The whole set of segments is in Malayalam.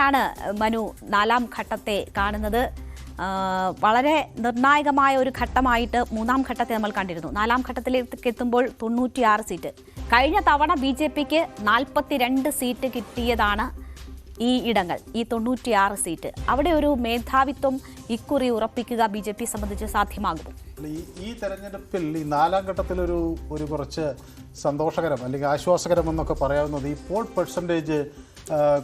എങ്ങനെയാണ് മനു നാലാം ഘട്ടത്തെ കാണുന്നത്. വളരെ നിർണായകമായ ഒരു ഘട്ടമായിട്ട് മൂന്നാം ഘട്ടത്തെ നമ്മൾ കണ്ടിരുന്നു. നാലാം ഘട്ടത്തിലേക്ക് എത്തുമ്പോൾ തൊണ്ണൂറ്റിയാറ് സീറ്റ്. കഴിഞ്ഞ തവണ ബി ജെ പിക്ക് നാൽപ്പത്തിരണ്ട് സീറ്റ് കിട്ടിയതാണ് ഈ ഇടങ്ങൾ ഈ തൊണ്ണൂറ്റിയാറ് സീറ്റ്. അവിടെ ഒരു മേധാവിത്വം ഇക്കുറി ഉറപ്പിക്കുക ബി ജെ പി സംബന്ധിച്ച് സാധ്യമാകും ഈ ഈ തെരഞ്ഞെടുപ്പിൽ ഈ നാലാം ഘട്ടത്തിലൊരു ഒരു കുറച്ച് സന്തോഷകരം അല്ലെങ്കിൽ ആശ്വാസകരം എന്നൊക്കെ പറയാവുന്നത് ഈ പോൾ പെർസെന്റേജ്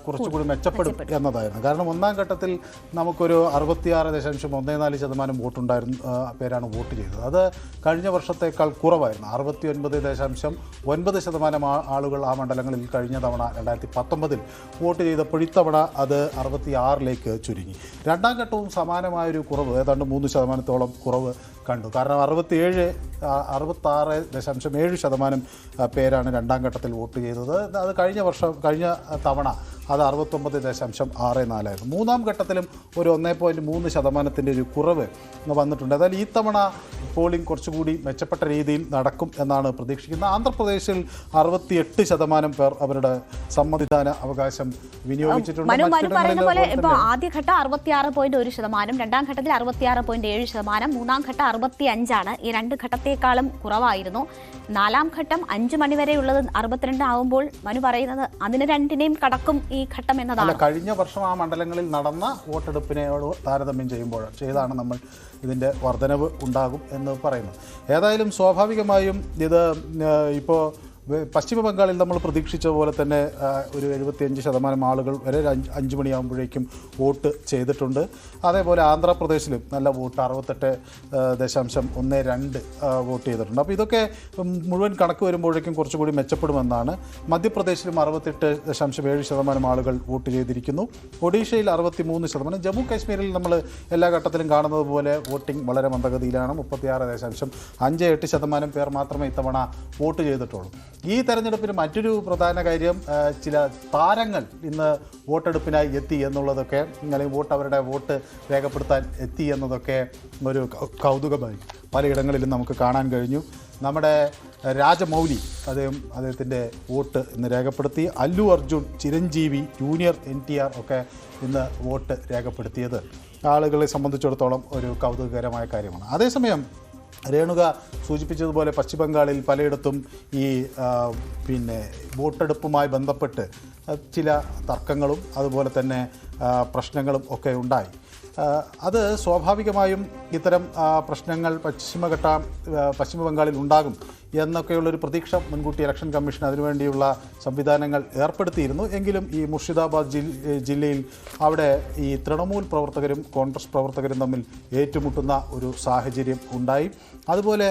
കുറച്ചുകൂടി മെച്ചപ്പെടും എന്നതായിരുന്നു. കാരണം ഒന്നാം ഘട്ടത്തിൽ നമുക്കൊരു അറുപത്തിയാറ് ദശാംശം ഒന്നേ നാല് ശതമാനം വോട്ടുണ്ടായിരുന്നു പേരാണ് വോട്ട് ചെയ്തത്. അത് കഴിഞ്ഞ വർഷത്തേക്കാൾ കുറവായിരുന്നു. അറുപത്തി ഒൻപത് ദശാംശം ഒൻപത് ശതമാനം ആളുകൾ ആ മണ്ഡലങ്ങളിൽ കഴിഞ്ഞ തവണ രണ്ടായിരത്തി പത്തൊമ്പതിൽ വോട്ട് ചെയ്തപ്പോൾ ഇത്തവണ അത് അറുപത്തി ആറിലേക്ക് ചുരുങ്ങി. രണ്ടാം ഘട്ടവും സമാനമായൊരു കുറവ് ഏതാണ്ട് മൂന്ന് ശതമാനത്തോളം കുറവ് കണ്ടു. കാരണം അറുപത്തിയേഴ് അറുപത്താറ് ദശാംശം ഏഴ് ശതമാനം പേരാണ് രണ്ടാം ഘട്ടത്തിൽ വോട്ട് ചെയ്തത്. അത് കഴിഞ്ഞ വർഷം കഴിഞ്ഞ തവണ അത് അറുപത്തൊമ്പത് ദശാംശം ആറ് നാലായിരുന്നു മൂന്നാം ഘട്ടത്തിലും ഒരു ഒന്നേ പോയിന്റ് മൂന്ന് ശതമാനത്തിന്റെ ഒരു കുറവ് വന്നിട്ടുണ്ട്. അതായത് ഈ തവണ പോളിംഗ് കുറച്ചുകൂടി മെച്ചപ്പെട്ട രീതിയിൽ നടക്കും എന്നാണ് പ്രതീക്ഷിക്കുന്നത്. ആന്ധ്രാപ്രദേശിൽ അറുപത്തിയെട്ട് ശതമാനം പേർ അവരുടെ സമ്മതിദാന അവകാശം വിനിയോഗിച്ചിട്ടുണ്ട്. ആദ്യഘട്ടം അറുപത്തിയാറ് പോയിന്റ് ഒരു ശതമാനം രണ്ടാം ഘട്ടത്തിൽ അറുപത്തിയാറ് പോയിന്റ് ഏഴ് ശതമാനം മൂന്നാം ഘട്ട അറുപത്തി അഞ്ചാണ് ഈ രണ്ട് ഘട്ടത്തേക്കാളും കുറവായിരുന്നു. നാലാം ഘട്ടം അഞ്ച് മണിവരെയുള്ളത് അറുപത്തിരണ്ട് ആവുമ്പോൾ മനു പറയുന്നത് അതിന് രണ്ടിനെയും കടക്കും ഈ ഘട്ടം എന്നതാണ്. കഴിഞ്ഞ വർഷം ആ മണ്ഡലങ്ങളിൽ നടന്ന വോട്ടെടുപ്പിനോട് താരതമ്യം ചെയ്യുമ്പോൾ ചെയ്താണ് നമ്മൾ ഇതിന്റെ വർധനവ് ഉണ്ടാകും എന്ന് പറയുന്നത്. ഏതായാലും സ്വാഭാവികമായും ഇത് ഇപ്പോൾ പശ്ചിമ ബംഗാളിൽ നമ്മൾ പ്രതീക്ഷിച്ച പോലെ തന്നെ ഒരു എഴുപത്തിയഞ്ച് ശതമാനം ആളുകൾ വരെ അഞ്ച് മണിയാകുമ്പോഴേക്കും വോട്ട് ചെയ്തിട്ടുണ്ട്. അതേപോലെ ആന്ധ്രാപ്രദേശിലും നല്ല വോട്ട് അറുപത്തെട്ട് ദശാംശം ഒന്ന് രണ്ട് വോട്ട് ചെയ്തിട്ടുണ്ട്. അപ്പോൾ ഇതൊക്കെ മുഴുവൻ കണക്ക് വരുമ്പോഴേക്കും കുറച്ചുകൂടി മെച്ചപ്പെടുമെന്നാണ്. മധ്യപ്രദേശിലും അറുപത്തെട്ട് ദശാംശം ഏഴ് ശതമാനം ആളുകൾ വോട്ട് ചെയ്തിരിക്കുന്നു. ഒഡീഷയിൽ അറുപത്തി മൂന്ന് ശതമാനം. ജമ്മു കാശ്മീരിൽ നമ്മൾ എല്ലാ ഘട്ടത്തിലും കാണുന്നത് പോലെ വോട്ടിംഗ് വളരെ മന്ദഗതിയിലാണ്. മുപ്പത്തിയാറ് ദശാംശം അഞ്ച് എട്ട് ശതമാനം പേർ മാത്രമേ ഇത്തവണ വോട്ട് ചെയ്തിട്ടുള്ളൂ. ഈ തെരഞ്ഞെടുപ്പിന് മറ്റൊരു പ്രധാന കാര്യം ചില താരങ്ങൾ ഇന്ന് വോട്ടെടുപ്പിനായി എത്തി എന്നുള്ളതൊക്കെ അല്ലെങ്കിൽ വോട്ട് അവരുടെ വോട്ട് രേഖപ്പെടുത്താൻ എത്തി എന്നതൊക്കെ ഒരു കൗതുകമായി പലയിടങ്ങളിലും നമുക്ക് കാണാൻ കഴിഞ്ഞു. നമ്മുടെ രാജമൗലി അദ്ദേഹം അദ്ദേഹത്തിന്റെ വോട്ട് ഇന്ന് രേഖപ്പെടുത്തി. Allu Arjun Chiranjeevi junior N T R ഒക്കെ ഇന്ന് വോട്ട് രേഖപ്പെടുത്തിയത്. ആളുകളെ സംബന്ധിച്ചിടത്തോളം ഒരു കൗതുകകരമായ കാര്യമാണ്. അതേസമയം രേണുക സൂചിപ്പിച്ചതുപോലെ പശ്ചിമബംഗാളിൽ പലയിടത്തും ഈ പിന്നെ വോട്ടെടുപ്പുമായി ബന്ധപ്പെട്ട് ചില തർക്കങ്ങളും അതുപോലെ തന്നെ പ്രശ്നങ്ങളും ഒക്കെ ഉണ്ടായി. അത് സ്വാഭാവികമായും ഇത്തരം പ്രശ്നങ്ങൾ പശ്ചിമഘട്ട പശ്ചിമ ബംഗാളിൽ ഉണ്ടാകും എന്നൊക്കെയുള്ളൊരു പ്രതീക്ഷ മുൻകൂട്ടി ഇലക്ഷൻ കമ്മീഷൻ അതിനുവേണ്ടിയുള്ള സംവിധാനങ്ങൾ ഏർപ്പെടുത്തിയിരുന്നു. എങ്കിലും ഈ മുർഷിദാബാദ് ജില്ല ജില്ലയിൽ അവിടെ ഈ തൃണമൂൽ പ്രവർത്തകരും കോൺഗ്രസ് പ്രവർത്തകരും തമ്മിൽ ഏറ്റുമുട്ടുന്ന ഒരു സാഹചര്യം ഉണ്ടായി. അതുപോലെ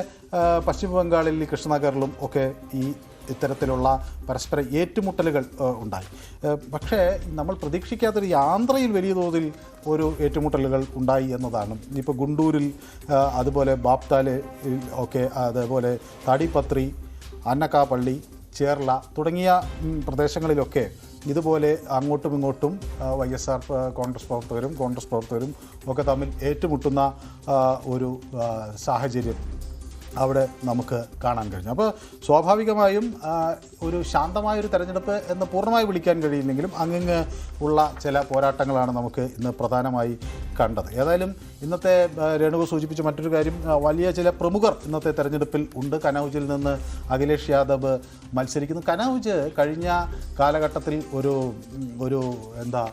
പശ്ചിമബംഗാളിൽ പശ്ചിമ ബംഗാളിൽ കൃഷ്ണനഗറിലും ഒക്കെ ഈ ഇത്തരത്തിലുള്ള പരസ്പര ഏറ്റുമുട്ടലുകൾ ഉണ്ടായി. പക്ഷേ നമ്മൾ പ്രതീക്ഷിക്കാത്തൊരു യാന്ത്രയിൽ വലിയ തോതിൽ ഒരു ഏറ്റുമുട്ടലുകൾ ഉണ്ടായി എന്നതാണ്. ഇപ്പോൾ ഗുണ്ടൂരിൽ അതുപോലെ ബാപ്താൽ ഒക്കെ അതേപോലെ താടിപ്പത്രി അന്നക്കാപ്പള്ളി ചേർല തുടങ്ങിയ പ്രദേശങ്ങളിലൊക്കെ ഇതുപോലെ അങ്ങോട്ടും ഇങ്ങോട്ടും വൈ എസ് ആർ കോൺഗ്രസ് പ്രവർത്തകരും കോൺഗ്രസ് പ്രവർത്തകരും ഒക്കെ തമ്മിൽ ഏറ്റുമുട്ടുന്ന ഒരു സാഹചര്യം അവിടെ നമുക്ക് കാണാൻ കഴിഞ്ഞു. അപ്പോൾ സ്വാഭാവികമായും ഒരു ശാന്തമായൊരു തെരഞ്ഞെടുപ്പ് എന്ന് പൂർണമായി വിളിക്കാൻ കഴിയില്ലെങ്കിലും അങ്ങിങ്ങ് ഉള്ള ചില പോരാട്ടങ്ങളാണ് നമുക്ക് ഇന്ന് പ്രധാനമായി കണ്ടത്. ഏതായാലും ഇന്നത്തെ രേണുക സൂചിപ്പിച്ച മറ്റൊരു കാര്യം വലിയ ചില പ്രമുഖർ ഇന്നത്തെ തെരഞ്ഞെടുപ്പിൽ ഉണ്ട്. കനൗജിൽ നിന്ന് അഖിലേഷ് യാദവ് മത്സരിക്കുന്നു. കനൗജ് കഴിഞ്ഞ കാലഘട്ടത്തിൽ ഒരു ഒരു എന്താ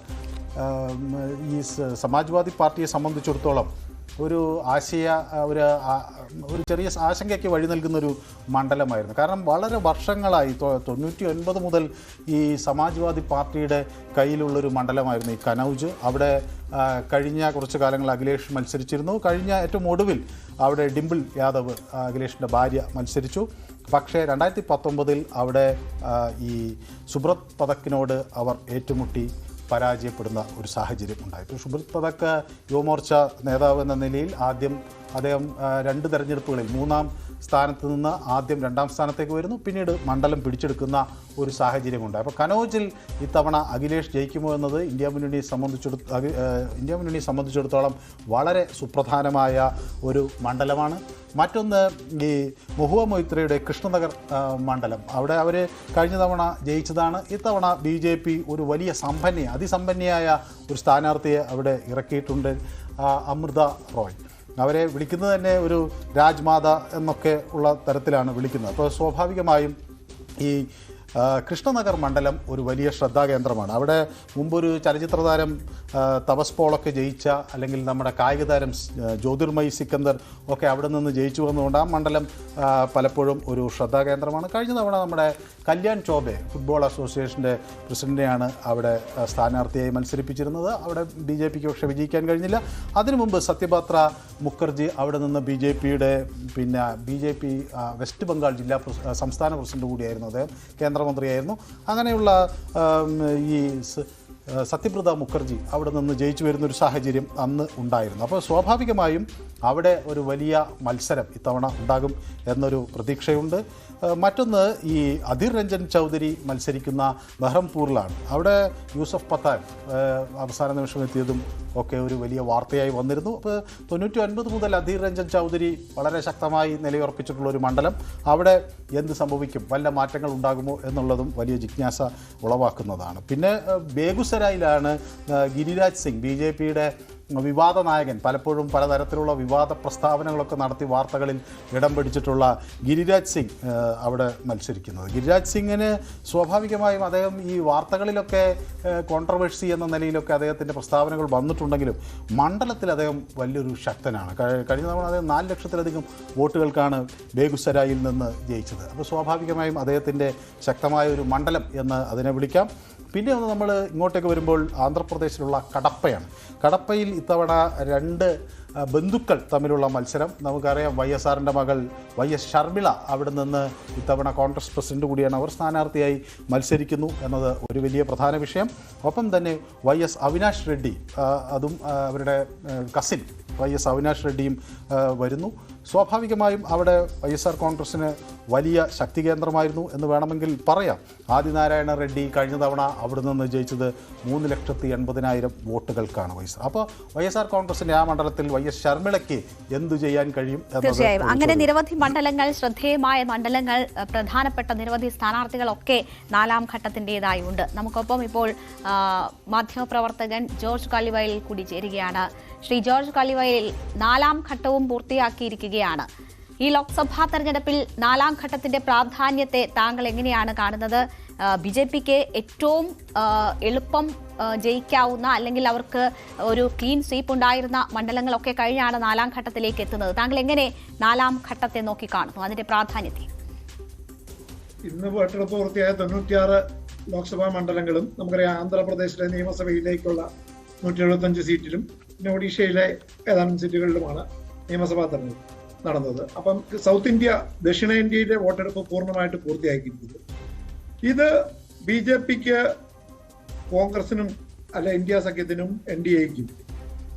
ഈ സമാജ്വാദി പാർട്ടിയെ സംബന്ധിച്ചിടത്തോളം ഒരു ആശയ ഒരു ഒരു ചെറിയ ആശങ്കയ്ക്ക് വഴി നൽകുന്ന ഒരു മണ്ഡലമായിരുന്നു. കാരണം വളരെ വർഷങ്ങളായി തൊണ്ണൂറ്റി ഒൻപത് മുതൽ ഈ സമാജ്വാദി പാർട്ടിയുടെ കയ്യിലുള്ളൊരു മണ്ഡലമായിരുന്നു ഈ കനൗജ്. അവിടെ കഴിഞ്ഞ കുറച്ച് കാലങ്ങൾ അഖിലേഷ് മത്സരിച്ചിരുന്നു. കഴിഞ്ഞ ഏറ്റവും ഒടുവിൽ അവിടെ ഡിംപിൾ യാദവ് അഖിലേഷിന്റെ ഭാര്യ മത്സരിച്ചു. പക്ഷേ രണ്ടായിരത്തി പത്തൊമ്പതിൽ അവിടെ ഈ സുബ്രത് പതക്കിനോട് അവർ ഏറ്റുമുട്ടി. പരാജയപ്പെടുന്ന ഒരു സാഹചര്യം ഉണ്ടായി. സുബ്രത് പതക് യുവമോർച്ച നേതാവ് എന്ന നിലയിൽ ആദ്യം അദ്ദേഹം രണ്ട് തെരഞ്ഞെടുപ്പുകളിൽ മൂന്നാം സ്ഥാനത്ത് നിന്ന് ആദ്യം രണ്ടാം സ്ഥാനത്തേക്ക് വരുന്നു. പിന്നീട് മണ്ഡലം പിടിച്ചെടുക്കുന്ന ഒരു സാഹചര്യമുണ്ട്. അപ്പോൾ കനോജിൽ ഇത്തവണ അഖിലേഷ് ജയിക്കുമോ എന്നത് ഇന്ത്യ മുന്നണിയെ സംബന്ധിച്ചിടത്ത് ഇന്ത്യ മുന്നണിയെ സംബന്ധിച്ചിടത്തോളം വളരെ സുപ്രധാനമായ ഒരു മണ്ഡലമാണ്. മറ്റൊന്ന് ഈ മുഹുവ മൊയ്ത്രയുടെ കൃഷ്ണനഗർ മണ്ഡലം. അവിടെ അവർ കഴിഞ്ഞ തവണ ജയിച്ചതാണ്. ഇത്തവണ ബി ജെ പി ഒരു വലിയ സമ്പന്നയെ അതിസമ്പന്നയായ ഒരു സ്ഥാനാർത്ഥിയെ അവിടെ ഇറക്കിയിട്ടുണ്ട് അമൃത റോയ്. അവരെ വിളിക്കുന്നത് തന്നെ ഒരു രാജ്മാത എന്നൊക്കെ ഉള്ള തരത്തിലാണ് വിളിക്കുന്നത്. അപ്പോൾ സ്വാഭാവികമായും ഈ കൃഷ്ണനഗർ മണ്ഡലം ഒരു വലിയ ശ്രദ്ധാകേന്ദ്രമാണ് അവിടെ മുമ്പൊരു ചലച്ചിത്ര താരം തപസ് പോളൊക്കെ ജയിച്ച അല്ലെങ്കിൽ നമ്മുടെ കായിക താരം ജ്യോതിർമയി സിക്കന്ദർ ഒക്കെ അവിടെ നിന്ന് ജയിച്ചു വന്നുകൊണ്ട് ആ മണ്ഡലം പലപ്പോഴും ഒരു ശ്രദ്ധാകേന്ദ്രമാണ് കഴിഞ്ഞ തവണ നമ്മുടെ കല്യാൺ ചോബെ ഫുട്ബോൾ അസോസിയേഷന്റെ പ്രസിഡന്റിനെയാണ് അവിടെ സ്ഥാനാർത്ഥിയായി മത്സരിപ്പിച്ചിരുന്നത്. അവിടെ ബി ജെ പിക്ക് പക്ഷേ വിജയിക്കാൻ കഴിഞ്ഞില്ല. അതിനു മുമ്പ് സത്യപാത്ര മുഖർജി അവിടെ നിന്ന് ബി ജെ പിയുടെ പിന്നെ B J P west Bengal ജില്ലാ സംസ്ഥാന പ്രസിഡന്റ് കൂടിയായിരുന്നു അദ്ദേഹം. കേന്ദ്രമന്ത്രിയായിരുന്നു അങ്ങനെയുള്ള ഈ സത്യപ്രത മുഖർജി അവിടെ നിന്ന് ജയിച്ചു വരുന്നൊരു സാഹചര്യം അന്ന് ഉണ്ടായിരുന്നു. അപ്പോൾ സ്വാഭാവികമായും അവിടെ ഒരു വലിയ മത്സരം ഇത്തവണ ഉണ്ടാകും എന്നൊരു പ്രതീക്ഷയുണ്ട്. മറ്റൊന്ന് ഈ അധീർ രഞ്ജൻ ചൗധരി മത്സരിക്കുന്ന ബഹ്റംപൂരിലാണ്. അവിടെ യൂസഫ് പത്താൻ അവസാന നിമിഷം എത്തിയതും ഒക്കെ ഒരു വലിയ വാർത്തയായി വന്നിരുന്നു. അപ്പോൾ തൊണ്ണൂറ്റി ഒൻപത് മുതൽ അധീർ രഞ്ജൻ ചൗധരി വളരെ ശക്തമായി നിലയുറപ്പിച്ചിട്ടുള്ള ഒരു മണ്ഡലം. അവിടെ എന്ത് സംഭവിക്കും? വല്ല മാറ്റങ്ങൾ ഉണ്ടാകുമോ എന്നുള്ളതും വലിയ ജിജ്ഞാസ ഉളവാക്കുന്നതാണ്. പിന്നെ ബേഗുസരായിലാണ് ഗിരിരാജ് സിംഗ് ബി ജെ പിയുടെ വിവാദ നായകൻ പലപ്പോഴും പലതരത്തിലുള്ള വിവാദ പ്രസ്താവനകളൊക്കെ നടത്തി വാർത്തകളിൽ ഇടം പിടിച്ചിട്ടുള്ള ഗിരിരാജ് സിംഗ് അവിടെ മത്സരിക്കുന്നത്. ഗിരിരാജ് സിംഗിന് സ്വാഭാവികമായും അദ്ദേഹം ഈ വാർത്തകളിലൊക്കെ കോൺട്രവേഴ്സി എന്ന നിലയിലൊക്കെ അദ്ദേഹത്തിന്റെ പ്രസ്താവനകൾ വന്നിട്ടുണ്ടെങ്കിലും മണ്ഡലത്തിൽ അദ്ദേഹം വലിയൊരു ശക്തനാണ്. കഴിഞ്ഞ തവണ അദ്ദേഹം നാല് ലക്ഷത്തിലധികം വോട്ടുകൾക്കാണ് ബേഗുസരായിൽ നിന്ന് ജയിച്ചത്. അപ്പോൾ സ്വാഭാവികമായും അദ്ദേഹത്തിന്റെ ശക്തമായ ഒരു മണ്ഡലം എന്ന് അതിനെ വിളിക്കാം. പിന്നെ ഒന്ന് നമ്മൾ ഇങ്ങോട്ടേക്ക് വരുമ്പോൾ ആന്ധ്രാപ്രദേശിലുള്ള കടപ്പയാണ്. കടപ്പയിൽ ഇത്തവണ രണ്ട് ബന്ധുക്കൾ തമ്മിലുള്ള മത്സരം. നമുക്കറിയാം വൈ എസ് ആറിന്റെ മകൾ വൈ എസ് ഷർമിള അവിടെ നിന്ന് ഇത്തവണ കോൺഗ്രസ് പ്രസിഡന്റ് കൂടിയാണ് അവർ സ്ഥാനാർത്ഥിയായി മത്സരിക്കുന്നു എന്നത് ഒരു വലിയ പ്രധാന വിഷയം. ഒപ്പം തന്നെ വൈ എസ് അവിനാഷ് റെഡ്ഡി അതും അവരുടെ കസിൻ വൈ എസ് അവിനാഷ് റെഡ്ഡിയും വരുന്നു. സ്വാഭാവികമായും അവിടെ വൈ എസ് ആർ കോൺഗ്രസ്സിന് വലിയ ശക്തി കേന്ദ്രമായിരുന്നു എന്ന് വേണമെങ്കിൽ പറയാം. ആദിനാരായണ റെഡ്ഡി കഴിഞ്ഞ തവണ അവിടെ നിന്ന് ജയിച്ചത് മൂന്ന് ലക്ഷത്തി എൺപതിനായിരം വോട്ടുകൾക്കാണ് വൈ എസ് അപ്പോൾ വൈ എസ് ആർ കോൺഗ്രസിന്റെ ആ മണ്ഡലത്തിൽ വൈ എസ് ശർമ്മിളയ്ക്ക് എന്തു ചെയ്യാൻ കഴിയും തീർച്ചയായും. അങ്ങനെ. നിരവധി മണ്ഡലങ്ങൾ ശ്രദ്ധേയമായ മണ്ഡലങ്ങൾ പ്രധാനപ്പെട്ട നിരവധി സ്ഥാനാർത്ഥികളൊക്കെ നാലാം ഘട്ടത്തിന്റെതായി ഉണ്ട്. നമുക്കൊപ്പം ഇപ്പോൾ മാധ്യമപ്രവർത്തകൻ ജോർജ് കാളിവയൽ കൂടി ചേരുകയാണ്. ശ്രീ ജോർജ് കാളിവയൽ നാലാം ഘട്ടവും പൂർത്തിയാക്കിയിരിക്കുകയാണ് ഈ ലോക്സഭാ തെരഞ്ഞെടുപ്പിൽ നാലാം ഘട്ടത്തിന്റെ പ്രാധാന്യത്തെ താങ്കൾ എങ്ങനെയാണ് കാണുന്നത്? ബി ജെ പിക്ക് ഏറ്റവും എളുപ്പം ജയിക്കാവുന്ന അല്ലെങ്കിൽ അവർക്ക് ഒരു ക്ലീൻ സ്വീപ്പ് ഉണ്ടായിരുന്ന മണ്ഡലങ്ങളൊക്കെ കഴിഞ്ഞാണ് നാലാം ഘട്ടത്തിലേക്ക് എത്തുന്നത്. താങ്കൾ എങ്ങനെ നാലാം ഘട്ടത്തെ നോക്കി കാണുന്നു? അതിന്റെ പ്രാധാന്യത്തെ. ഇന്ന് വോട്ടെടുപ്പ് പൂർത്തിയായ തൊണ്ണൂറ്റിയാറ് ലോക്സഭാ മണ്ഡലങ്ങളും നമുക്കറിയാം ആന്ധ്രാപ്രദേശിലെ നിയമസഭയിലേക്കുള്ള നൂറ്റി എഴുപത്തഞ്ച് സീറ്റിലും പിന്നെ ഒഡീഷയിലെ ഏതാനും സീറ്റുകളിലുമാണ് നിയമസഭാ തെരഞ്ഞെടുപ്പ്. നടന്നത്. അപ്പം സൗത്ത് ഇന്ത്യ ദക്ഷിണേന്ത്യയിലെ വോട്ടെടുപ്പ് പൂർണമായിട്ട് പൂർത്തിയാക്കിയിരുന്നത് ഇത് ബി ജെ പിക്ക് കോൺഗ്രസിനും അല്ല ഇന്ത്യ സഖ്യത്തിനും എൻ ഡി എക്കും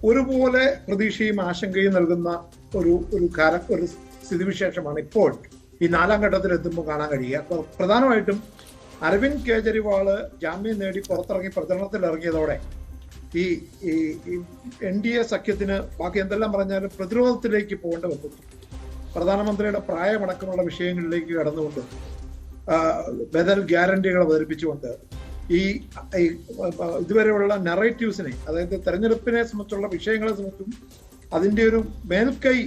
ഒരുപോലെ പ്രതീക്ഷയും ആശങ്കയും നൽകുന്ന ഒരു ഒരു കാല ഒരു സ്ഥിതിവിശേഷമാണ് ഇപ്പോൾ ഈ നാലാം ഘട്ടത്തിൽ എത്തുമ്പോൾ കാണാൻ കഴിയുക. പ്രധാനമായിട്ടും അരവിന്ദ് കേജ്രിവാൾ ജാമ്യം നേടി പുറത്തിറങ്ങി പ്രചരണത്തിൽ ഇറങ്ങിയതോടെ ഈ എൻ ഡി എ സഖ്യത്തിന് ബാക്കി എന്തെല്ലാം പറഞ്ഞാലും പ്രതിരോധത്തിലേക്ക് പോകേണ്ട വന്നു പ്രധാനമന്ത്രിയുടെ പ്രായമടക്കമുള്ള വിഷയങ്ങളിലേക്ക് കടന്നുകൊണ്ട് ബദൽ ഗ്യാരണ്ടികൾ അവതരിപ്പിച്ചുകൊണ്ട് ഈ ഇതുവരെയുള്ള നെറേറ്റീവ്സിനെ അതായത് തെരഞ്ഞെടുപ്പിനെ സംബന്ധിച്ചുള്ള വിഷയങ്ങളെ സംബന്ധിച്ചും അതിന്റെ ഒരു മേൽക്കൈ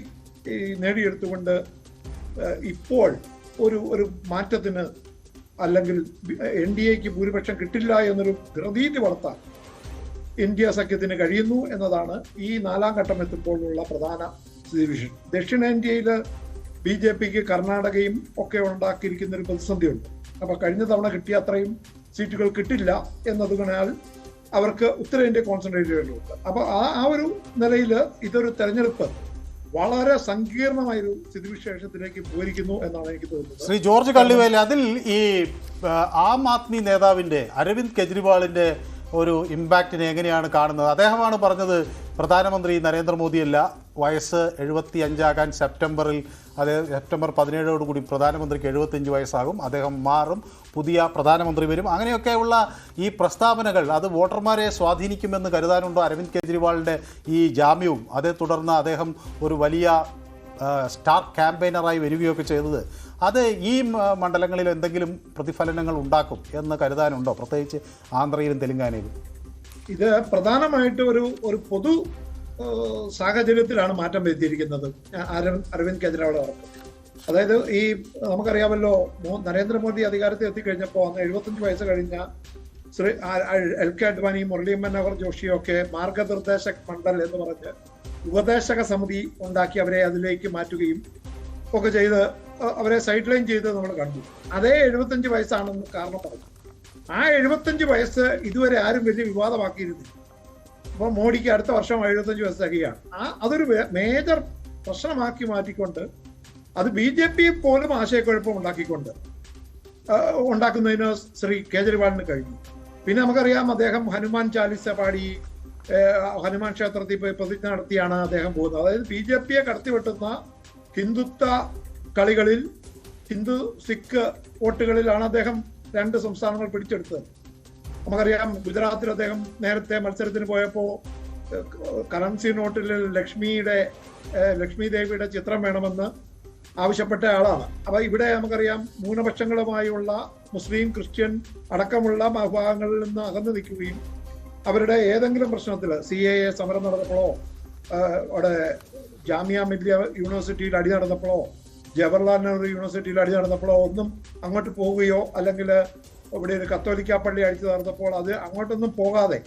നേടിയെടുത്തുകൊണ്ട് ഇപ്പോൾ ഒരു ഒരു മാറ്റത്തിന് അല്ലെങ്കിൽ എൻ ഡി എക്ക് ഭൂരിപക്ഷം കിട്ടില്ല എന്നൊരു പ്രതീതി വളർത്താൻ ഇന്ത്യ സഖ്യത്തിന് കഴിയുന്നു എന്നതാണ് ഈ നാലാം ഘട്ടം എത്തുമ്പോഴുള്ള പ്രധാന സ്ഥിതിവിഷൻ ദക്ഷിണേന്ത്യയിൽ ബി ജെ പിക്ക് കർണാടകയും ഒക്കെ ഉണ്ടാക്കിയിരിക്കുന്ന ഒരു പ്രതിസന്ധിയുണ്ട്. അപ്പൊ കഴിഞ്ഞ തവണ കിട്ടിയ അത്രയും സീറ്റുകൾ കിട്ടില്ല എന്നതുകൊണ്ടാൽ അവർക്ക് ഉത്തരേന്ത്യ കോൺസെൻട്രേറ്റ് ചെയ്യേണ്ടതുണ്ട്. അപ്പൊ ആ ആ ഒരു നിലയിൽ ഇതൊരു തെരഞ്ഞെടുപ്പ് വളരെ സങ്കീർണമായൊരു സ്ഥിതിവിശേഷത്തിലേക്ക് പോയിരിക്കുന്നു എന്നാണ് എനിക്ക് തോന്നുന്നത്. ശ്രീ ജോർജ് കള്ളിവേലി അതിൽ ഈ ആ, ആദ്മി നേതാവിന്റെ അരവിന്ദ് കെജ്രിവാളിന്റെ ഒരു ഇമ്പാക്റ്റിനെ എങ്ങനെയാണ് കാണുന്നത്? അദ്ദേഹമാണ് പറഞ്ഞത് പ്രധാനമന്ത്രി നരേന്ദ്രമോദിയല്ല വയസ്സ് എഴുപത്തി അഞ്ചാകാൻ സെപ്റ്റംബറിൽ അതായത് സെപ്റ്റംബർ പതിനേഴോടുകൂടി പ്രധാനമന്ത്രിക്ക് എഴുപത്തിയഞ്ച് വയസ്സാകും അദ്ദേഹം മാറും പുതിയ പ്രധാനമന്ത്രി വരും. അങ്ങനെയൊക്കെയുള്ള ഈ പ്രസ്താവനകൾ അത് വോട്ടർമാരെ സ്വാധീനിക്കുമെന്ന് കരുതാനുണ്ടോ അരവിന്ദ് കെജ്രിവാളിന്റെ ഈ ജാമ്യവും? അതേ തുടർന്ന് അദ്ദേഹം ഒരു വലിയ സ്റ്റാർ ക്യാമ്പയിനറായി വരികയൊക്കെ ചെയ്തത് അത് ഈ മണ്ഡലങ്ങളിൽ എന്തെങ്കിലും പ്രതിഫലനങ്ങൾ ഉണ്ടാക്കും എന്ന് കരുതാനുണ്ടോ? പ്രത്യേകിച്ച് ആന്ധ്രയിലും തെലങ്കാനയിലും. ഇത് പ്രധാനമായിട്ട് ഒരു ഒരു പൊതു സാഹചര്യത്തിലാണ് മാറ്റം വരുത്തിയിരിക്കുന്നത്. അരവിന്ദ് കെജ്രിവാളെ അവർക്ക് അതായത് ഈ നമുക്കറിയാമല്ലോ നരേന്ദ്രമോദി അധികാരത്തിൽ എത്തിക്കഴിഞ്ഞപ്പോൾ അന്ന് എഴുപത്തഞ്ച് വയസ്സ് കഴിഞ്ഞ ശ്രീ എൽ കെ അഡ്വാനി മുരളി മനോഹർ ഒക്കെ മാർഗനിർദ്ദേശക് മണ്ഡൽ എന്ന് പറഞ്ഞ് ഉപദേശക സമിതി ഉണ്ടാക്കി അവരെ അതിലേക്ക് മാറ്റുകയും ഒക്കെ ചെയ്ത് അവരെ സൈഡ് ലൈൻ ചെയ്ത് നമ്മൾ കണ്ടു. അതേ എഴുപത്തഞ്ച് വയസ്സാണെന്ന് കാരണം പറഞ്ഞു. ആ എഴുപത്തഞ്ച് വയസ്സ് ഇതുവരെ ആരും വലിയ വിവാദമാക്കിയിരുന്നില്ല. അപ്പൊ മോഡിക്ക് അടുത്ത വർഷം എഴുപത്തഞ്ച് വയസ്സ് തികയാണ് ആ അതൊരു മേജർ പ്രശ്നമാക്കി മാറ്റിക്കൊണ്ട് അത് ബി ജെ പി പോലും ആശയക്കുഴപ്പം ഉണ്ടാക്കിക്കൊണ്ട് ഉണ്ടാക്കുന്നതിന് ശ്രീ കേജ്രിവാളിന് കഴിഞ്ഞു. പിന്നെ നമുക്കറിയാം അദ്ദേഹം ഹനുമാൻ ചാലിസ പാടി ഹനുമാൻ ക്ഷേത്രത്തിൽ പോയി പ്രതിജ്ഞ നടത്തിയാണ് അദ്ദേഹം പോകുന്നത്. അതായത് ബി ജെ പിയെ കടത്തിവെട്ടുന്ന ഹിന്ദുത്വ കളികളിൽ ഹിന്ദു സിഖ് വോട്ടുകളിലാണ് അദ്ദേഹം രണ്ട് സംസ്ഥാനങ്ങൾ പിടിച്ചെടുത്തത്. നമുക്കറിയാം ഗുജറാത്തിൽ അദ്ദേഹം നേരത്തെ മത്സരത്തിന് പോയപ്പോ ഏഹ്, കറൻസി നോട്ടിൽ ലക്ഷ്മിയുടെ ലക്ഷ്മി ദേവിയുടെ ചിത്രം വേണമെന്ന് ആവശ്യപ്പെട്ട ആളാണ്. അപ്പൊ ഇവിടെ നമുക്കറിയാം ന്യൂനപക്ഷങ്ങളുമായുള്ള മുസ്ലിം ക്രിസ്ത്യൻ അടക്കമുള്ള വിഭാഗങ്ങളിൽ നിന്ന് അകന്നു നിൽക്കുകയും അവരുടെ ഏതെങ്കിലും പ്രശ്നത്തിൽ സി എ എ സമരം നടന്നപ്പോഴോ അവിടെ ജാമ്യ മില്ലിയ യൂണിവേഴ്സിറ്റിയിൽ അടി നടന്നപ്പോഴോ ജവഹർലാൽ നെഹ്റു യൂണിവേഴ്സിറ്റിയിൽ അടി നടന്നപ്പോഴോ ഒന്നും അങ്ങോട്ട് പോവുകയോ അല്ലെങ്കിൽ ഇവിടെ ഒരു കത്തോലിക്ക പള്ളി അടിച്ചു നടന്നപ്പോൾ അത് അങ്ങോട്ടൊന്നും പോകാതെ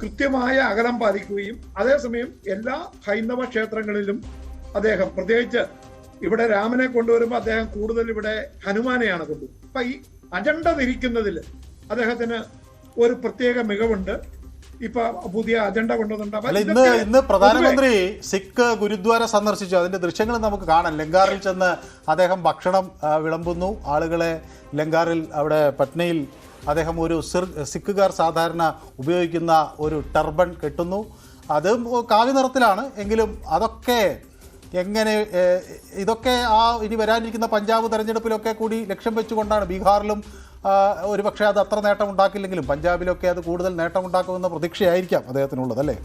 കൃത്യമായ അകലം പാലിക്കുകയും അതേസമയം എല്ലാ ഹൈന്ദവ ക്ഷേത്രങ്ങളിലും അദ്ദേഹം പ്രത്യേകിച്ച് ഇവിടെ രാമനെ കൊണ്ടുവരുമ്പോൾ അദ്ദേഹം കൂടുതൽ ഇവിടെ ഹനുമാനെയാണ് കൊണ്ടുവരുന്നത്. അപ്പൊ ഈ അജണ്ട തിരിക്കുന്നതിൽ അദ്ദേഹത്തിന് ഒരു പ്രത്യേക മികവുണ്ട്. ഇപ്പൊ പുതിയ അജണ്ട കൊണ്ടുവന്നിട്ടുണ്ട്. ഇന്ന് ഇന്ന് പ്രധാനമന്ത്രി സിഖ് ഗുരുദ്വാര സന്ദർശിച്ചു. അതിന്റെ ദൃശ്യങ്ങൾ നമുക്ക് കാണാം. ലങ്കാറിൽ ചെന്ന് അദ്ദേഹം ഭക്ഷണം വിളമ്പുന്നു. ആളുകളെ ലങ്കാറിൽ അവിടെ പട്നയിൽ അദ്ദേഹം ഒരു സിർ സിഖുകാർ സാധാരണ ഉപയോഗിക്കുന്ന ഒരു ടർബൺ കെട്ടുന്നു. അത് കാവ്യ നിറത്തിലാണ്. എങ്കിലും അതൊക്കെ എങ്ങനെ ഇതൊക്കെ ആ ഇനി വരാനിരിക്കുന്ന പഞ്ചാബ് തെരഞ്ഞെടുപ്പിലൊക്കെ കൂടി ലക്ഷ്യം വെച്ചുകൊണ്ടാണ് ബീഹാറിലും ആ, ഒരുപക്ഷെ അത് അത്ര നേട്ടം ഉണ്ടാക്കില്ലെങ്കിലും പഞ്ചാബിലൊക്കെ അത് കൂടുതൽ നേട്ടം നേട്ടമുണ്ടാക്കുമെന്ന പ്രതീക്ഷയായിരിക്കാം അദ്ദേഹത്തിനുള്ളത് അല്ലേ?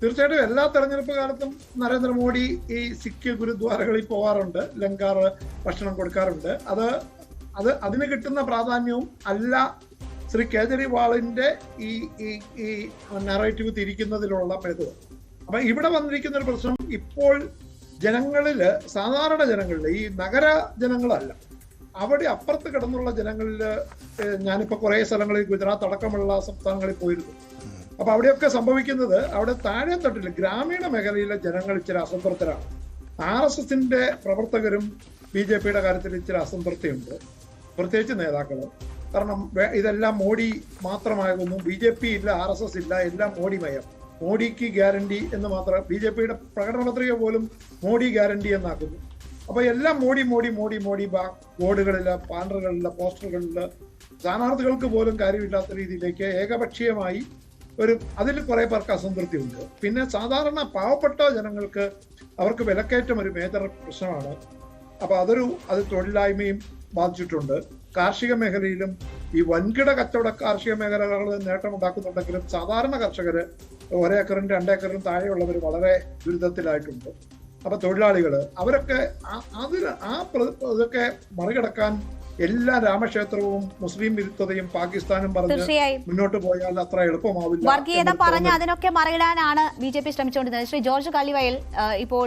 തീർച്ചയായിട്ടും എല്ലാ തെരഞ്ഞെടുപ്പ് കാലത്തും നരേന്ദ്രമോദി ഈ സിഖ് ഗുരുദ്വാരകളിൽ പോകാറുണ്ട് ലങ്കാർ ഭക്ഷണം കൊടുക്കാറുണ്ട്. അത് അത് അതിന് കിട്ടുന്ന പ്രാധാന്യവും അല്ല. ശ്രീ കേജ്രിവാളിന്റെ ഈ ഈ ഈ നറേറ്റീവ് തിരിക്കുന്നതിലുള്ള മെതു അപ്പൊ ഇവിടെ വന്നിരിക്കുന്ന ഒരു പ്രശ്നം ഇപ്പോൾ ജനങ്ങളിൽ സാധാരണ ജനങ്ങളിൽ ഈ നഗര ജനങ്ങളല്ല. അവിടെ അപ്പുറത്ത് കിടന്നുള്ള ജനങ്ങളിൽ ഞാനിപ്പോൾ കുറേ സ്ഥലങ്ങളിൽ ഗുജറാത്ത് അടക്കമുള്ള സംസ്ഥാനങ്ങളിൽ പോയിരുന്നു. അപ്പൊ അവിടെയൊക്കെ സംഭവിക്കുന്നത് അവിടെ താഴെ തട്ടിൽ ഗ്രാമീണ മേഖലയിലെ ജനങ്ങൾ ഇച്ചിരി അസംതൃപ്തരാണ്. ആർ എസ് എസിന്റെ പ്രവർത്തകരും ബി ജെ പിയുടെ കാര്യത്തിൽ ഇച്ചിരി അസംതൃപ്തിയുണ്ട്. പ്രത്യേകിച്ച് നേതാക്കൾ കാരണം ഇതെല്ലാം മോഡി മാത്രമാകുന്നു ബി ജെ പി ഇല്ല ആർ എസ് എസ് ഇല്ല എല്ലാം മോഡി മയം മോഡിക്ക് ഗ്യാരണ്ടി എന്ന് മാത്രം ബി ജെ പിയുടെ പ്രകടന പത്രിക പോലും മോഡി ഗ്യാരണ്ടി എന്നാക്കുന്നു. അപ്പൊ എല്ലാം മോടി മോടി മോടി മോടി ബോർഡുകളിൽ ബാനറുകളിൽ പോസ്റ്ററുകളിൽ സ്ഥാനാർത്ഥികൾക്ക് പോലും കാര്യമില്ലാത്ത രീതിയിലേക്ക് ഏകപക്ഷീയമായി ഒരു അതിൽ കുറെ പേർക്ക് അസംതൃപ്തി ഉണ്ട്. പിന്നെ സാധാരണ പാവപ്പെട്ട ജനങ്ങൾക്ക് അവർക്ക് വിലക്കയറ്റം ഒരു മേജർ പ്രശ്നമാണ്. അപ്പൊ അതൊരു അത് തൊഴിലില്ലായ്മയും ബാധിച്ചിട്ടുണ്ട്. കാർഷിക മേഖലയിലും ഈ വൻകിട കച്ചവട കാർഷിക മേഖലകളിൽ നേട്ടമുണ്ടാക്കുന്നുണ്ടെങ്കിലും സാധാരണ കർഷകര് ഒരേക്കറും രണ്ടേക്കറിനും താഴെയുള്ളവർ വളരെ ദുരിതത്തിലായിട്ടുണ്ട്. അപ്പൊ തൊഴിലാളികൾ അവരൊക്കെ അതിന് ആ ഇതൊക്കെ മറികടക്കാൻ എല്ലാ രാമക്ഷേത്രവും മുസ്ലിം വിരുദ്ധതയും പാകിസ്ഥാനും പറഞ്ഞു മുന്നോട്ട് പോയാൽ അത്ര എളുപ്പമാവില്ല വർഗീയത പറഞ്ഞ് അതിനൊക്കെ മറികടാനാണ് ബി ജെ പി ശ്രമിച്ചുകൊണ്ടിരുന്നത്. ശ്രീ ജോർജ് കാലിവയൽ ഇപ്പോൾ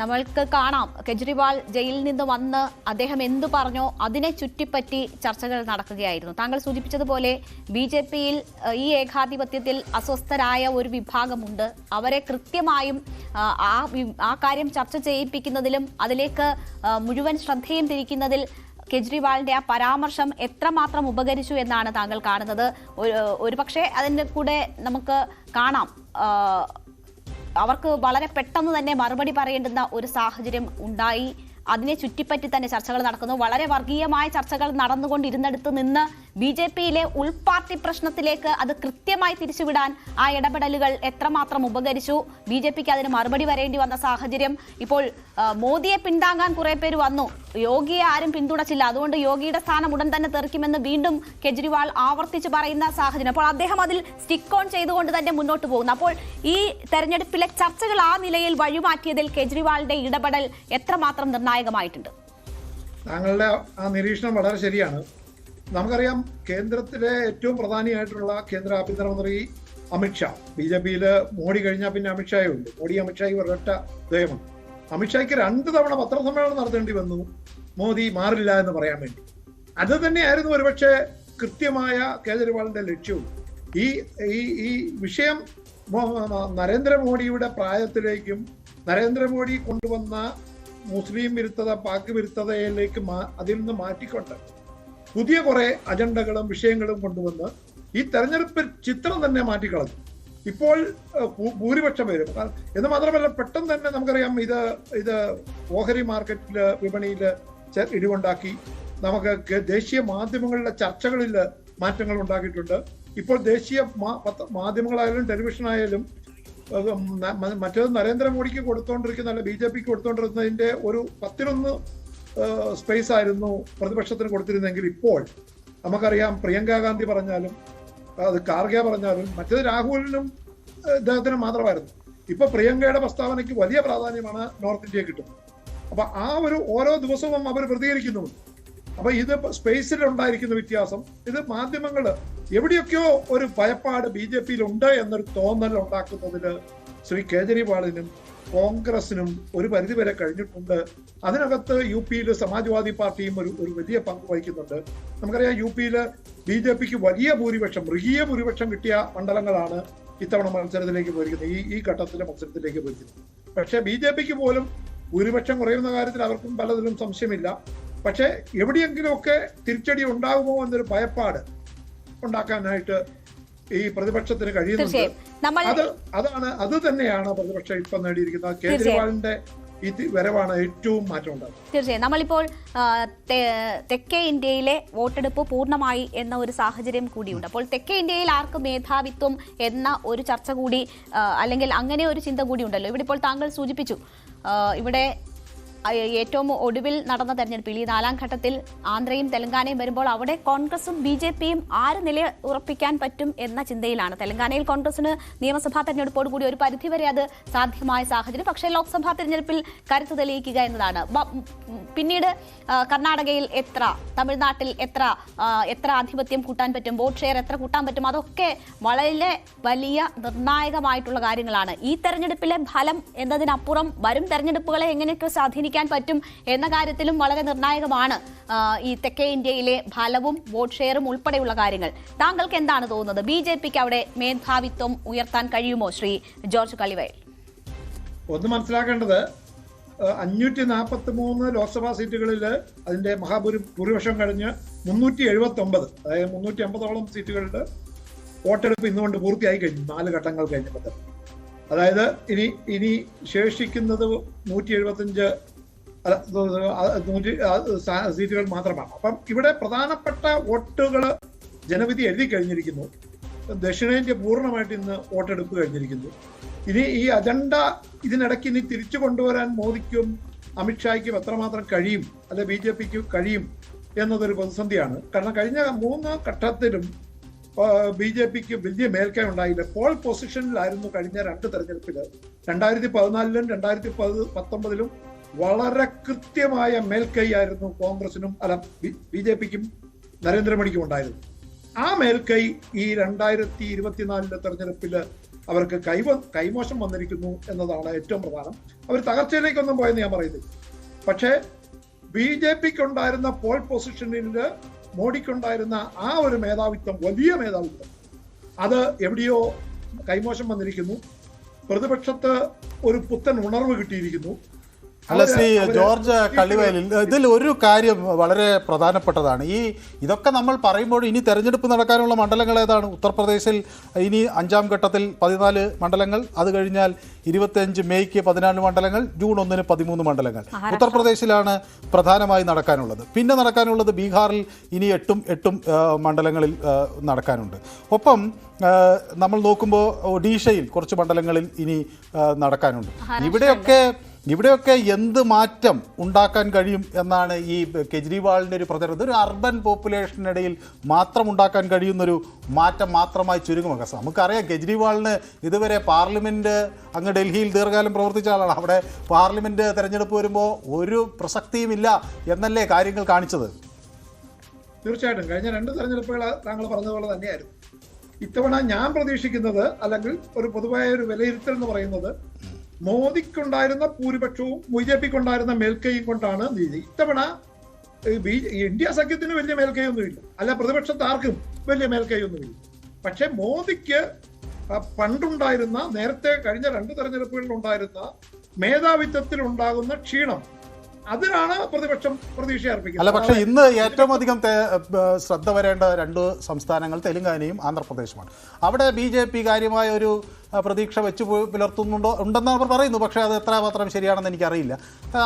നമ്മൾക്ക് കാണാം. കെജ്രിവാൾ ജയിലിൽ നിന്ന് വന്ന് അദ്ദേഹം എന്തു പറഞ്ഞോ അതിനെ ചുറ്റിപ്പറ്റി ചർച്ചകൾ നടക്കുകയായിരുന്നു. താങ്കൾ സൂചിപ്പിച്ചതുപോലെ ബി ജെ പിയിൽ ഈ ഏകാധിപത്യത്തിൽ അസ്വസ്ഥരായ ഒരു വിഭാഗമുണ്ട്. അവരെ കൃത്യമായും ആ, ആ കാര്യം ചർച്ച ചെയ്യിപ്പിക്കുന്നതിലും അതിലേക്ക് മുഴുവൻ ശ്രദ്ധയും തിരിക്കുന്നതിൽ കെജ്രിവാളിന്റെ ആ പരാമർശം എത്രമാത്രം ഉപകരിച്ചു എന്നാണ് താങ്കൾ കാണുന്നത്. ഒരു പക്ഷേ അതിന്റെ കൂടെ നമുക്ക് കാണാം. അവർക്ക് വളരെ പെട്ടെന്ന് തന്നെ മറുപടി പറയേണ്ടുന്ന ഒരു സാഹചര്യം ഉണ്ടായി. അതിനെ ചുറ്റിപ്പറ്റി തന്നെ ചർച്ചകൾ നടക്കുന്നു. വളരെ വർഗീയമായ ചർച്ചകൾ നടന്നുകൊണ്ടിരുന്നിടത്ത് നിന്ന് ബി ജെ പിയിലെ ഉൾപാർട്ടി പ്രശ്നത്തിലേക്ക് അത് കൃത്യമായി തിരിച്ചുവിടാൻ ആ ഇടപെടലുകൾ എത്രമാത്രം ഉപകരിച്ചു? ബി ജെ പിക്ക് അതിന് മറുപടി വരേണ്ടി വന്ന സാഹചര്യം. ഇപ്പോൾ മോദിയെ പിന്താങ്ങാൻ കുറെ പേര് വന്നു. യോഗിയെ ആരും പിന്തുണച്ചില്ല. അതുകൊണ്ട് യോഗിയുടെ സ്ഥാനം ഉടൻ തന്നെ തെറിക്കുമെന്ന് വീണ്ടും കെജ്രിവാൾ ആവർത്തിച്ച് പറയുന്ന സാഹചര്യം. അപ്പോൾ അദ്ദേഹം അതിൽ സ്റ്റിക്ക് ഓൺ ചെയ്തുകൊണ്ട് തന്നെ മുന്നോട്ട് പോകുന്നു. അപ്പോൾ ഈ തെരഞ്ഞെടുപ്പിലെ ചർച്ചകൾ ആ നിലയിൽ വഴിമാറ്റിയതിൽ കെജ്രിവാളിന്റെ ഇടപെടൽ എത്രമാത്രം നിർണായകമായിട്ടുണ്ട്. താങ്കളുടെ ആ നിരീക്ഷണം വളരെ ശരിയാണ്. നമുക്കറിയാം കേന്ദ്രത്തിലെ ഏറ്റവും പ്രധാനിയായിട്ടുള്ള കേന്ദ്ര ആഭ്യന്തരമന്ത്രി അമിത്ഷാ ബി ജെ പിയിൽ മോഡി കഴിഞ്ഞാൽ പിന്നെ അമിത്ഷായേ ഉള്ളൂ. മോഡി അമിത്ഷായി ഒരൊറ്റ ദയമാണ് അമിത്ഷായ്ക്ക് രണ്ട് തവണ പത്രസമ്മേളനം നടത്തേണ്ടി വന്നു. മോദി മാറില്ല എന്ന് പറയാൻ വേണ്ടി. അത് തന്നെയായിരുന്നു ഒരുപക്ഷെ കൃത്യമായ കേജ്രിവാളിന്റെ ലക്ഷ്യവും. ഈ ഈ വിഷയം നരേന്ദ്രമോദിയുടെ പ്രായത്തിലേക്കും നരേന്ദ്രമോദി കൊണ്ടുവന്ന മുസ്ലിം വിരുദ്ധത പാക് വിരുദ്ധതയിലേക്ക് അതിൽ നിന്ന് മാറ്റിക്കൊണ്ട് പുതിയ കുറെ അജണ്ടകളും വിഷയങ്ങളും കൊണ്ടുവന്ന് ഈ തെരഞ്ഞെടുപ്പ് ചിത്രം തന്നെ മാറ്റിക്കളഞ്ഞു. ഇപ്പോൾ ഭൂരിപക്ഷം വരും എന്ന് മാത്രമല്ല പെട്ടെന്ന് തന്നെ നമുക്കറിയാം ഇത് ഇത് ഓഹരി മാർക്കറ്റിൽ വിപണിയിൽ ഇടിവുണ്ടാക്കി. നമുക്ക് ദേശീയ മാധ്യമങ്ങളിലെ ചർച്ചകളിൽ മാറ്റങ്ങൾ ഉണ്ടാക്കിയിട്ടുണ്ട് ഇപ്പോൾ ദേശീയ മാധ്യമങ്ങളായാലും മ- മറ്റേത് നരേന്ദ്രമോദിക്ക് കൊടുത്തോണ്ടിരിക്കുന്ന അല്ല ബി ജെ പിക്ക് കൊടുത്തോണ്ടിരുന്നതിന്റെ ഒരു പത്തിലൊന്ന് സ്പേസ് ആയിരുന്നു പ്രതിപക്ഷത്തിന് കൊടുത്തിരുന്നെങ്കിൽ ഇപ്പോൾ നമുക്കറിയാം പ്രിയങ്ക ഗാന്ധി പറഞ്ഞാലും അത് കാർഗെ പറഞ്ഞാലും മറ്റേത് രാഹുലിനും ഇദ്ദേഹത്തിനും മാത്രമായിരുന്നു. ഇപ്പൊ പ്രിയങ്കയുടെ പ്രസ്താവനയ്ക്ക് വലിയ പ്രാധാന്യമാണ് നോർത്ത് ഇന്ത്യയെ കിട്ടുന്നത്. അപ്പൊ ആ ഒരു ഓരോ ദിവസവും അവർ പ്രതികരിക്കുന്നുണ്ട് അപ്പൊ ഇത് സ്പേസിൽ ഉണ്ടായിരിക്കുന്ന വ്യത്യാസം. ഇത് മാധ്യമങ്ങൾ എവിടെയൊക്കെയോ ഒരു ഭയപ്പാട് ബി ജെ പിയിൽ ഉണ്ട് എന്നൊരു തോന്നൽ ഉണ്ടാക്കുന്നതിന് ശ്രീ കേജ്രിവാളിനും കോൺഗ്രസിനും ഒരു പരിധിവരെ കഴിഞ്ഞിട്ടുണ്ട്. അതിനകത്ത് യു പിയിൽ സമാജ്വാദി പാർട്ടിയും ഒരു ഒരു വലിയ പങ്ക് വഹിക്കുന്നുണ്ട്. നമുക്കറിയാം യു പിയിൽ ബി ജെ പിക്ക് വലിയ ഭൂരിപക്ഷം മൃഗീയ ഭൂരിപക്ഷം കിട്ടിയ മണ്ഡലങ്ങളാണ് ഇത്തവണ മത്സരത്തിലേക്ക് പോയിരിക്കുന്നത്. ഈ ഈ ഘട്ടത്തിലെ മത്സരത്തിലേക്ക് പോയിരിക്കുന്നത്. പക്ഷേ ബി ജെ പിക്ക് പോലും ഭൂരിപക്ഷം കുറയുന്ന കാര്യത്തിൽ അവർക്കും പലതിലും സംശയമില്ല. പക്ഷേ എവിടെയെങ്കിലുമൊക്കെ തിരിച്ചടി ഉണ്ടാകുമോ എന്നൊരു ഭയപ്പാട് ഉണ്ടാക്കാനായിട്ട് ഈ പ്രതിപക്ഷത്തിന് കഴിയുന്നുണ്ട്. അത് അതാണ് അത് തന്നെയാണ് പ്രതിപക്ഷം ഇപ്പൊ നേടിയിരിക്കുന്നത്. കേജ്രിവാളിന്റെ വരവാണ് ഏറ്റവും മാറ്റം ഉണ്ടാകുന്നത്. തീർച്ചയായും. നമ്മളിപ്പോൾ തെക്കേ ഇന്ത്യയിലെ വോട്ടെടുപ്പ് പൂർണമായി എന്ന ഒരു സാഹചര്യം കൂടിയുണ്ട്. അപ്പോൾ തെക്കേ ഇന്ത്യയിൽ ആർക്ക് മേധാവിത്വം എന്ന ഒരു ചർച്ച കൂടി അല്ലെങ്കിൽ അങ്ങനെ ഒരു ചിന്ത കൂടി ഉണ്ടല്ലോ. ഇവിടെ ഇപ്പോൾ താങ്കൾ സൂചിപ്പിച്ചു ഇവിടെ ഏറ്റവും ഒടുവിൽ നടന്ന തെരഞ്ഞെടുപ്പിൽ ഈ നാലാം ഘട്ടത്തിൽ ആന്ധ്രയും തെലങ്കാനയും വരുമ്പോൾ അവിടെ കോൺഗ്രസും ബി ജെ പിയും ആര് നില ഉറപ്പിക്കാൻ പറ്റും എന്ന ചിന്തയിലാണ്. തെലങ്കാനയിൽ കോൺഗ്രസിന് നിയമസഭാ തെരഞ്ഞെടുപ്പോട് കൂടി ഒരു പരിധിവരെ അത് സാധ്യമായ സാഹചര്യം. പക്ഷേ ലോക്സഭാ തെരഞ്ഞെടുപ്പിൽ കരുത്ത് തെളിയിക്കുക എന്നതാണ്. പിന്നീട് കർണാടകയിൽ എത്ര തമിഴ്നാട്ടിൽ എത്ര എത്ര ആധിപത്യം കൂട്ടാൻ പറ്റും വോട്ട് ഷെയർ എത്ര കൂട്ടാൻ പറ്റും അതൊക്കെ വളരെ വലിയ നിർണായകമായിട്ടുള്ള കാര്യങ്ങളാണ്. ഈ തെരഞ്ഞെടുപ്പിലെ ഫലം എന്നതിനപ്പുറം വരും തെരഞ്ഞെടുപ്പുകളെ എങ്ങനെയൊക്കെ സ്വാധീനിക്കാൻ പറ്റും എന്ന കാര്യത്തിലും വളരെ നിർണായകമാണ് ഈ തെക്കേ ഇന്ത്യയിലെ ഫലവും വോട്ട് ഷെയറും ഉൾപ്പെടെയുള്ള കാര്യങ്ങൾ. താങ്കൾക്ക് എന്താണ് തോന്നുന്നത്? ബി ജെ പിക്ക് അവിടെ മേധാവിത്വം ഉയർത്താൻ കഴിയുമോ ശ്രീ ജോർജ് കളിവയൽ ഒന്ന് മനസ്സിലാക്കേണ്ടത് അഞ്ഞൂറ്റി നാൽപ്പത്തി മൂന്ന് ലോക്സഭാ സീറ്റുകളിൽ അതിന്റെ മഹാഭൂരി ഭൂരിപക്ഷം കഴിഞ്ഞ് മുന്നൂറ്റി എഴുപത്തി ഒമ്പത് അതായത് മുന്നൂറ്റി അമ്പതോളം സീറ്റുകളിൽ വോട്ടെടുപ്പ് ഇന്നുകൊണ്ട് പൂർത്തിയായി കഴിഞ്ഞു നാല് ഘട്ടങ്ങൾ കഴിഞ്ഞപ്പോൾ അതായത് ഇനി ഇനി ശേഷിക്കുന്നത് നൂറ്റി അത് സീറ്റുകൾ മാത്രമാണ്. അപ്പം ഇവിടെ പ്രധാനപ്പെട്ട വോട്ടുകൾ ജനവിധി എഴുതി കഴിഞ്ഞിരിക്കുന്നു. ദക്ഷിണേന്ത്യ പൂർണമായിട്ട് ഇന്ന് വോട്ടെടുപ്പ് കഴിഞ്ഞിരിക്കുന്നു. ഇനി ഈ അജണ്ട ഇതിനിടയ്ക്ക് ഇനി തിരിച്ചു കൊണ്ടുവരാൻ മോദിക്കും അമിത്ഷായ്ക്കും എത്രമാത്രം കഴിയും അല്ലെ ബി ജെ പിക്ക് കഴിയും എന്നതൊരു പ്രതിസന്ധിയാണ്. കാരണം കഴിഞ്ഞ മൂന്ന് ഘട്ടത്തിലും ബി ജെ പിക്ക് വലിയ മേൽക്കൈ ഉണ്ടായില്ല. പോൾ പൊസിഷനിലായിരുന്നു കഴിഞ്ഞ രണ്ട് തെരഞ്ഞെടുപ്പിൽ രണ്ടായിരത്തി പതിനാലിലും രണ്ടായിരത്തി പത് പത്തൊമ്പതിലും വളരെ കൃത്യമായ മേൽക്കൈയായിരുന്നു കോൺഗ്രസിനും അല്ല ബി ജെ പിക്കും നരേന്ദ്രമോദിക്കും ഉണ്ടായിരുന്നു ആ മേൽക്കൈ ഈ രണ്ടായിരത്തി ഇരുപത്തിനാലിലെ തെരഞ്ഞെടുപ്പിൽ അവർക്ക് കൈവ കൈമോശം വന്നിരിക്കുന്നു എന്നതാണ് ഏറ്റവും പ്രധാനം. അവർ തകർച്ചയിലേക്കൊന്നും പോയെന്ന് ഞാൻ പറയുന്നില്ല പക്ഷേ ബി ജെ പിക്ക് ഉണ്ടായിരുന്ന പോൾ പൊസിഷനിൽ മോഡിക്കുണ്ടായിരുന്ന ആ ഒരു മേധാവിത്വം വലിയ മേധാവിത്വം അത് എവിടെയോ കൈമോശം വന്നിരിക്കുന്നു. പ്രതിപക്ഷത്ത് ഒരു പുത്തൻ ഉണർവ് കിട്ടിയിരിക്കുന്നു. അല്ല ശ്രീ ജോർജ് കള്ളിവയലിൽ ഇതിൽ ഒരു കാര്യം വളരെ പ്രധാനപ്പെട്ടതാണ്. ഈ ഇതൊക്കെ നമ്മൾ പറയുമ്പോൾ ഇനി തെരഞ്ഞെടുപ്പ് നടക്കാനുള്ള മണ്ഡലങ്ങൾ ഏതാണ്? ഉത്തർപ്രദേശിൽ ഇനി അഞ്ചാം ഘട്ടത്തിൽ പതിനാല് മണ്ഡലങ്ങൾ അത് കഴിഞ്ഞാൽ ഇരുപത്തിയഞ്ച് മെയ്ക്ക് പതിനാല് മണ്ഡലങ്ങൾ ജൂൺ ഒന്നിന് പതിമൂന്ന് മണ്ഡലങ്ങൾ. ഉത്തർപ്രദേശിലാണ് പ്രധാനമായി നടക്കാനുള്ളത്. പിന്നെ നടക്കാനുള്ളത് ബീഹാറിൽ ഇനി എട്ടും എട്ടും മണ്ഡലങ്ങളിൽ നടക്കാനുണ്ട്. ഒപ്പം നമ്മൾ നോക്കുമ്പോൾ ഒഡീഷയിൽ കുറച്ച് മണ്ഡലങ്ങളിൽ ഇനി നടക്കാനുണ്ട്. ഇവിടെയൊക്കെ ഇവിടെയൊക്കെ എന്ത് മാറ്റം ഉണ്ടാക്കാൻ കഴിയും എന്നാണ് ഈ കെജ്രിവാളിന്റെ ഒരു പ്രചരണം ഇതൊരു അർബൻ പോപ്പുലേഷനിടയിൽ മാത്രം ഉണ്ടാക്കാൻ കഴിയുന്നൊരു മാറ്റം മാത്രമായി ചുരുങ്ങുമൊക്കെ നമുക്കറിയാം കെജ്രിവാളിന് ഇതുവരെ പാർലമെന്റ് അങ്ങ് ഡൽഹിയിൽ ദീർഘകാലം പ്രവർത്തിച്ച ആളാണ്. അവിടെ പാർലമെന്റ് തിരഞ്ഞെടുപ്പ് വരുമ്പോൾ ഒരു പ്രസക്തിയുമില്ല എന്നല്ലേ കാര്യങ്ങൾ കാണിച്ചത്? തീർച്ചയായിട്ടും. കഴിഞ്ഞ രണ്ട് തെരഞ്ഞെടുപ്പുകൾ താങ്കൾ പറഞ്ഞതുപോലെ തന്നെയായിരുന്നു. ഇത്തവണ ഞാൻ പ്രതീക്ഷിക്കുന്നത് അല്ലെങ്കിൽ ഒരു പൊതുവായ ഒരു വിലയിരുത്തൽ എന്ന് പറയുന്നത് മോദിക്കുണ്ടായിരുന്ന ഭൂരിപക്ഷവും ബി ജെ പിക്കുണ്ടായിരുന്ന മേൽക്കൈയും കൊണ്ടാണ് ഇത്തവണ ബി- ഇന്ത്യ സഖ്യത്തിന് വലിയ മേൽക്കൈയൊന്നുമില്ല. അല്ല പ്രതിപക്ഷത്ത് ആർക്കും വലിയ മേൽക്കൈയൊന്നുമില്ല. പക്ഷെ മോദിക്ക് പണ്ടുണ്ടായിരുന്ന നേരത്തെ കഴിഞ്ഞ രണ്ട് തെരഞ്ഞെടുപ്പുകളിൽ ഉണ്ടായിരുന്ന മേധാവിത്വത്തിൽ ഉണ്ടാകുന്ന ക്ഷീണം അതിനാണ് പ്രതിപക്ഷം പ്രതീക്ഷ അർപ്പിക്കുന്നത്. അല്ല പക്ഷേ ഇന്ന് ഏറ്റവും അധികം ശ്രദ്ധ വരേണ്ട രണ്ട് സംസ്ഥാനങ്ങൾ തെലുങ്കാനയും ആന്ധ്രാപ്രദേശുമാണ്. അവിടെ ബി ജെ പി കാര്യമായ ഒരു പ്രതീക്ഷ വെച്ച് പുലർത്തുന്നുണ്ടോ ഉണ്ടെന്ന് അവർ പറയുന്നു. പക്ഷേ അത് എത്രമാത്രം ശരിയാണെന്ന് എനിക്കറിയില്ല.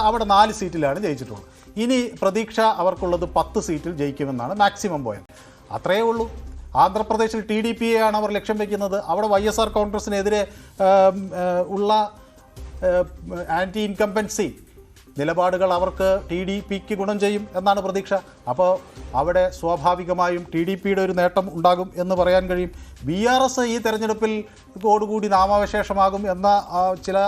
അവിടെ നാല് സീറ്റിലാണ് ജയിച്ചിട്ടുള്ളത്. ഇനി പ്രതീക്ഷ അവർക്കുള്ളത് പത്ത് സീറ്റിൽ ജയിക്കുമെന്നാണ് മാക്സിമം പോയത്. അത്രയേ ഉള്ളൂ. ആന്ധ്രാപ്രദേശിൽ ടി ഡി പി ആണ് അവർ ലക്ഷ്യം വെക്കുന്നത്. അവിടെ വൈ എസ് ആർ കോൺഗ്രസിനെതിരെ ഉള്ള ആന്റി ഇൻകംപൻസി നിലപാടുകൾ അവർക്ക് ടി ഡി പിക്ക് ഗുണം ചെയ്യും എന്നാണ് പ്രതീക്ഷ. അപ്പോൾ അവിടെ സ്വാഭാവികമായും ടി ഡി പിയുടെ ഒരു നേട്ടം ഉണ്ടാകും എന്ന് പറയാൻ കഴിയും. ബി ആർ എസ് ഈ തെരഞ്ഞെടുപ്പിൽ ഓടുകൂടി നാമാവശേഷമാകും എന്ന ചില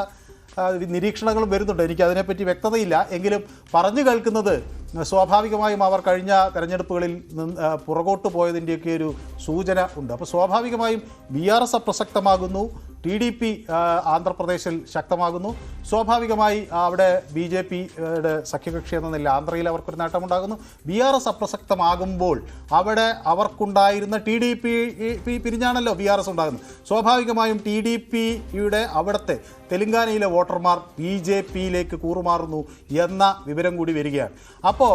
നിരീക്ഷണങ്ങളും വരുന്നുണ്ട്. എനിക്ക് അതിനെപ്പറ്റി വ്യക്തതയില്ല. എങ്കിലും പറഞ്ഞു കേൾക്കുന്നത് സ്വാഭാവികമായും അവർ കഴിഞ്ഞ തെരഞ്ഞെടുപ്പുകളിൽ നിന്ന് പുറകോട്ട് പോയതിന്റെയൊക്കെ ഒരു സൂചന ഉണ്ട്. അപ്പോൾ സ്വാഭാവികമായും ബി ആർ എസ് പ്രസക്തമാകുന്നു. ടി ഡി പി ആന്ധ്രാപ്രദേശിൽ ശക്തമാകുന്നു. സ്വാഭാവികമായി അവിടെ ബി ജെ പിയുടെ സഖ്യകക്ഷി എന്ന നില ആന്ധ്രയിൽ അവർക്കൊരു നേട്ടമുണ്ടാകുന്നു. ബി ആർ എസ് അപ്രസക്തമാകുമ്പോൾ അവിടെ അവർക്കുണ്ടായിരുന്ന ടി ഡി പി പിരിഞ്ഞാണല്ലോ ബി ആർ എസ് ഉണ്ടാകുന്നത്. സ്വാഭാവികമായും ടി ഡി പിയുടെ അവിടുത്തെ തെലങ്കാനയിലെ വോട്ടർമാർ ബി ജെ പിയിലേക്ക് കൂറുമാറുന്നു എന്ന വിവരം കൂടി വരികയാണ്. അപ്പോൾ